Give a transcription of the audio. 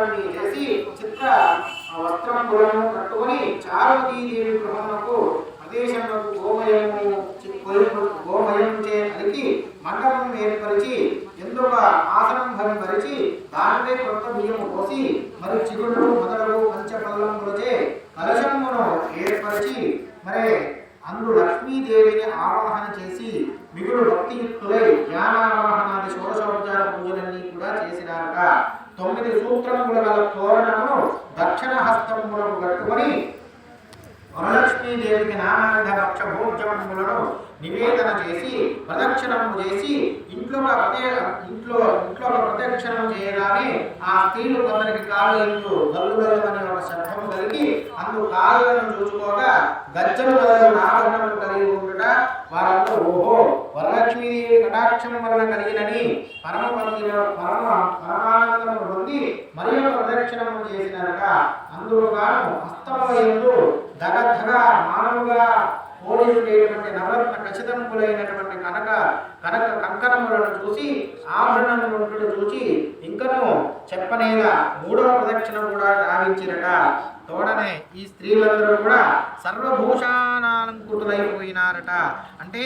ప్రదక్షిణములన్నీ చేసి చిత్ర వస్త్రములను కట్టుకొని చారుమతీదేవి గృహమునకు ప్రదేశమునకు గోమయము గోమయం చే అలికి మండపం ఏర్పరిచి ఎందుక ఆసనం భవిపరిచి దానిపై కొత్త బియ్యము పోసి మరి చిగుళ్ళు మొదలగు పంచపల్లములచే కలశమును ఏర్పరిచి మరి అందు లక్ష్మీదేవిని ఆవాహన చేసి మిగులు భక్తియుక్తులు తొమ్మిది సూత్రముల గల తోరణమును దక్షిణ హస్తములను కట్టుకొని వరలక్ష్మీదేవికి నానావిధ భక్ష భోజ్యములను నివేదన చేసి ప్రదక్షిణము చేసి ఇంట్లో ఇంట్లో ఇంట్లో ప్రదక్షిణం చేయగానే ఆ స్త్రీలు కొందరికి కాళ్ళు ఎందు గల్లు అనే ఒక శబ్దం కలిగి అందు కాళ్ళను చూసుకోగా గజ్జలు గలలు కలిగి ఉండట వారందరూ ఓహో వరలక్ష్మీదేవి కటాక్షం వలన కలిగినని పరమ పొందిన పరమ పరమానందము పొంది మరి యొక్క ప్రదక్షిణము చేసినక అందులో గాను హస్తములందు దగధగ మానవుగా పోలిండేటువంటి నవరత్న ఖచ్చితములైనటువంటి కనక కనక కంకణములను చూసి ఆభరణములను చూచి ఇంకను చెప్పనేలా మూడవ ప్రదక్షిణ కూడా గావించినట తోడనే ఈ స్త్రీలందరూ కూడా సర్వభూషానాలంకృతులైపోయినారట. అంటే